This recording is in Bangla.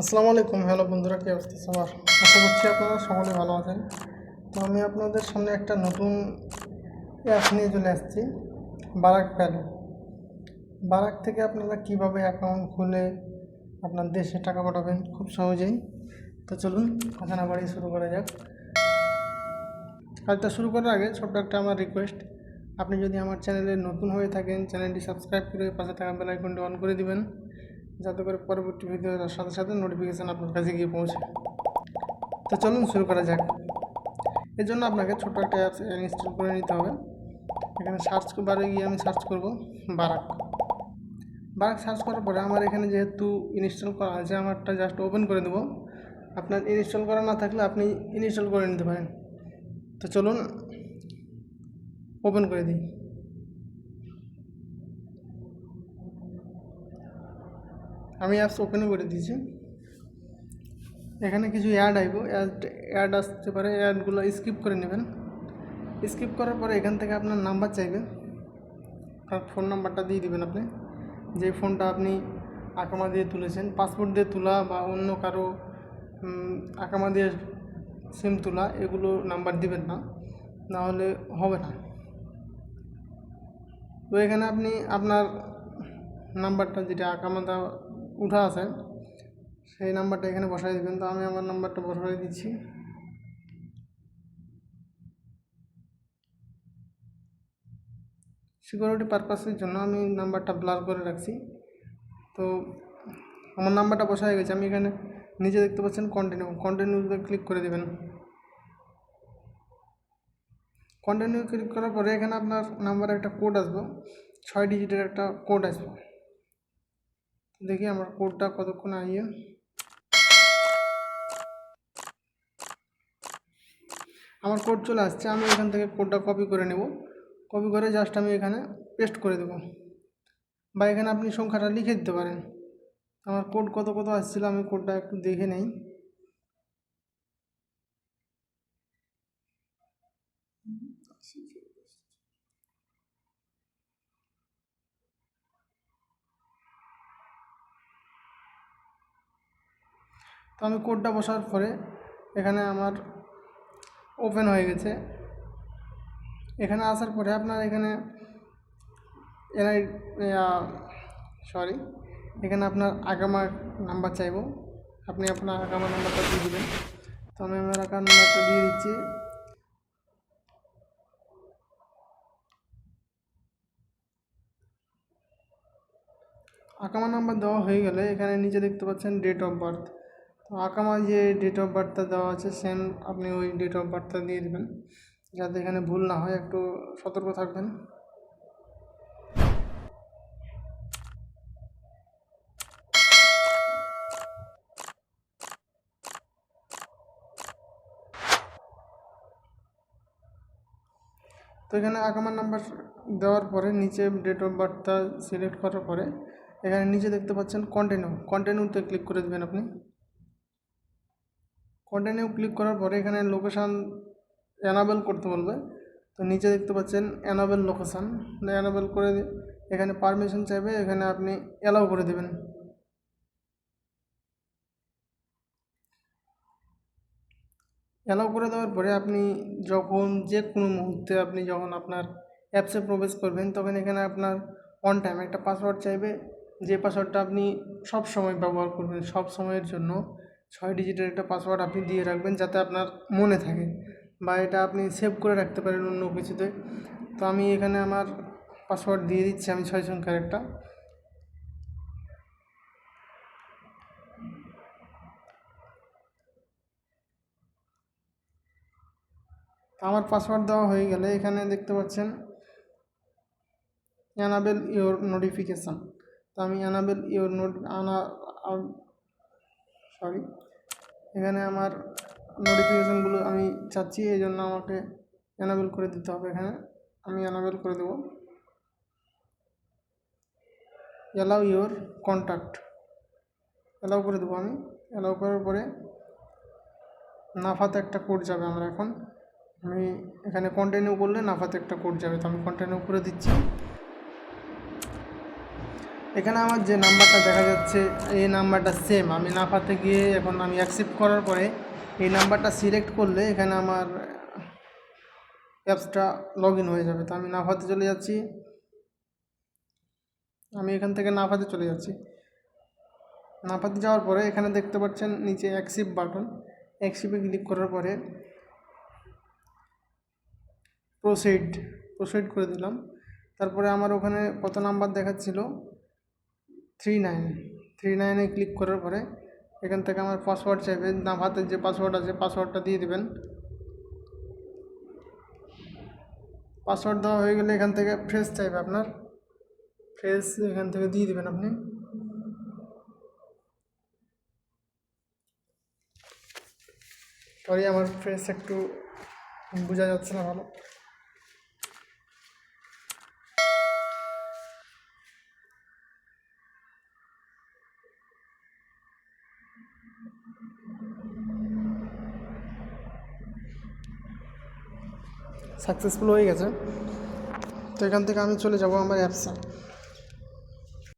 আসসালামু আলাইকুম, হ্যালো বন্ধুরা, কি অবস্থা সবার আশা করছি আপনারা সকলে ভালো আছেন। তো আমি আপনাদের সামনে একটা নতুন অ্যাপ নিয়ে চলে আসছি, বারাক ভ্যালু বারাক থেকে আপনারা কীভাবে অ্যাকাউন্ট খুলে আপনার দেশে টাকা পাঠাবেন খুব সহজেই। তো চলুন, কথা না বাড়িয়ে শুরু করা যাক। কাজটা শুরু করার আগে ছোট্ট একটা আমার রিকোয়েস্ট আপনি যদি আমার চ্যানেলে নতুন হয়ে থাকেন চ্যানেলটি সাবস্ক্রাইব করে পাশে থাকা বেল আইকনটি অন করে দিবেন। যাতে করে পরবর্তী ভিডিওর সাথে সাথে নোটিফিকেশান আপনার কাছে গিয়ে পৌঁছে। তো চলুন শুরু করা যাক। এর জন্য আপনাকে ছোট্ট একটা অ্যাপস ইনস্টল করে নিতে হবে। এখানে সার্চ বারে গিয়ে আমি সার্চ করব বারাক বারাক সার্চ করার পরে আমার এখানে যেহেতু ইনস্টল করা আছে, আমারটা জাস্ট ওপেন করে দেবো। আপনার ইনস্টল করা না থাকলে আপনি ইনস্টল করে নিতে পারেন। তো চলুন ওপেন করে দিই। আমি অ্যাপস ওপেন করে দিয়েছি। এখানে কিছু অ্যাড আইব অ্যাড অ্যাড আসতে পারে অ্যাডগুলো স্কিপ করে নেবেন। স্কিপ করার পরে এখান থেকে আপনার নাম্বার চাইবে। আর ফোন নাম্বারটা দিয়ে দিবেন আপনি। যে ফোনটা আপনি আকামা দিয়ে তুলেছেন পাসপোর্ট দিয়ে তোলা বা অন্য কারও আকামা দিয়ে সিম তোলা, এগুলো নাম্বার দিবেন না। না হলে হবে না। তো এখানে আপনি আপনার নাম্বারটা যেটা আকামাতা উঠা আছে। সেই নাম্বারটা এখানে বসাই দেবেন। তো আমি আমার নাম্বারটা বসাই দিচ্ছি। সিকিউরিটি পারপাসের জন্য আমি নাম্বারটা ব্লার করে রাখছি। তো আমার নাম্বারটা বসা হয়ে গেছে। আমি এখানে নিচে দেখতে পাচ্ছেন কন্টিনিউ কন্টিনিউতে ক্লিক করে দেবেন। কন্টিনিউ ক্লিক করার পরে এখানে আপনার নাম্বারে একটা কোড আসবে। ছয় ডিজিটের একটা কোড আসবে। দেখি আমার কোডটা কতক্ষণ আইয়ে। আমার কোড চলে আসছে, আমি এখান থেকে কোডটা কপি করে নেব। কপি করে জাস্ট আমি এখানে পেস্ট করে দেবো। বা এখানে আপনি সংখ্যাটা লিখে দিতে পারেন। আমার কোড কত কত আসছিল আমি কোডটা একটু দেখে নেই। তো আমি কোডটা বসার পরে এখানে আমার ওপেন হয়ে গেছে। এখানে আসার পরে আপনার এখানে এনআই সরি এখানে আপনার আগামা নাম্বার চাইব। আপনি আপনার আগামা নাম্বারটা দিয়ে দেবেন। তো আমি আমার আগাম নাম্বারটা দিয়ে দিচ্ছি। আকামা নাম্বার দেওয়া হয়ে গেলে এখানে নিচে দেখতে পাচ্ছেন ডেট অফ বার্থ তো আকামা যে ডেট অফ বার্থটা দেওয়া আছে সেম আপনি ওই ডেট অফ বার্থটা দিয়ে দেবেন। যাতে এখানে ভুল না হয়, একটু সতর্ক থাকবেন। তো এখানে আকামার নাম্বার দেওয়ার পরে, নিচে ডেট অফ বার্থটা সিলেক্ট করার পরে, এখানে নিচে দেখতে পাচ্ছেন কন্টিনিউ কন্টিনিউতে ক্লিক করে দেবেন আপনি। কন্টিনিউ ক্লিক করার পরে এখানে লোকেশান অ্যানাবেল করতে বলবে। তো নিচে দেখতে পাচ্ছেন অ্যানাবেল লোকেশান অ্যানাবেল করে এখানে পারমিশন চাইবে, এখানে আপনি অ্যালাউ করে দেবেন। অ্যালাউ করে দেওয়ার পরে আপনি যখন যে কোনো মুহূর্তে আপনি যখন আপনার অ্যাপসে প্রবেশ করবেন, তখন এখানে আপনার অন টাইম একটা পাসওয়ার্ড চাইবে। যে পাসওয়ার্ডটা আপনি সব সময় ব্যবহার করবেন সব সময়ের জন্য। ছয় ডিজিটের একটা পাসওয়ার্ড আপনি দিয়ে রাখবেন যাতে আপনার মনে থাকে বা এটা আপনি সেভ করে রাখতে পারেন অন্য কিছুতে। তো আমি এখানে আমার পাসওয়ার্ড দিয়ে দিচ্ছি, আমি ছয় সংখ্যার একটা। আমার পাসওয়ার্ড দেওয়া হয়ে গেলে এখানে দেখতে পাচ্ছেন অ্যানাবেল ইওর নোটিফিকেশান তো আমি অ্যানাবেল ইওর নোট আনা সরি এখানে আমার নোটিফিকেশানগুলো আমি চাচ্ছি এই জন্য আমাকে অ্যানাবেল করে দিতে হবে এখানে। আমি অ্যানাবেল করে দেবো। অ্যালাউ ইওর কন্ট্যাক্ট অ্যালাউ করে দেবো আমি। অ্যালাউ করার পরে নাফাতে একটা কোড যাবে আমার এখন। আমি এখানে কন্টিনিউ করলে নাফাতে একটা কোড যাবে। তো আমি কন্টিনিউ করে দিচ্ছি। এখানে আমার যে নাম্বারটা দেখা যাচ্ছে, এই নাম্বারটা সেম আমি না নাফাতে গিয়ে এখন আমি অ্যাকসেপ্ট করার পরে এই নাম্বারটা সিলেক্ট করলে এখানে আমার অ্যাপসটা লগ হয়ে যাবে। তো আমি নাফাতে চলে যাচ্ছি। আমি এখান থেকে নাফাতে চলে যাচ্ছি। নাফাতে যাওয়ার পরে এখানে দেখতে পাচ্ছেন নিচে অ্যাকসিপ্ট বাটন অ্যাকসিপে ক্লিক করার পরে প্রোসিড প্রোসিড করে দিলাম। তারপরে আমার ওখানে কত নাম্বার দেখাচ্ছিল? থ্রি নাইন, থ্রি নাইনে ক্লিক করার পরে এখান থেকে আমার পাসওয়ার্ড চাইবে নাভাতের যে পাসওয়ার্ড আছে পাসওয়ার্ডটা দিয়ে দেবেন। পাসওয়ার্ড দেওয়া হয়ে গেলে এখান থেকে ফ্রেশ চাইবে আপনার। ফ্রেশ এখান থেকে দিয়ে দেবেন আপনি। সরি, আমার ফ্রেশ একটু বোঝা যাচ্ছে না ভালো। সাকসেসফুল হয়ে গেছে। তো এখান থেকে আমি চলে যাব আমার অ্যাপসে।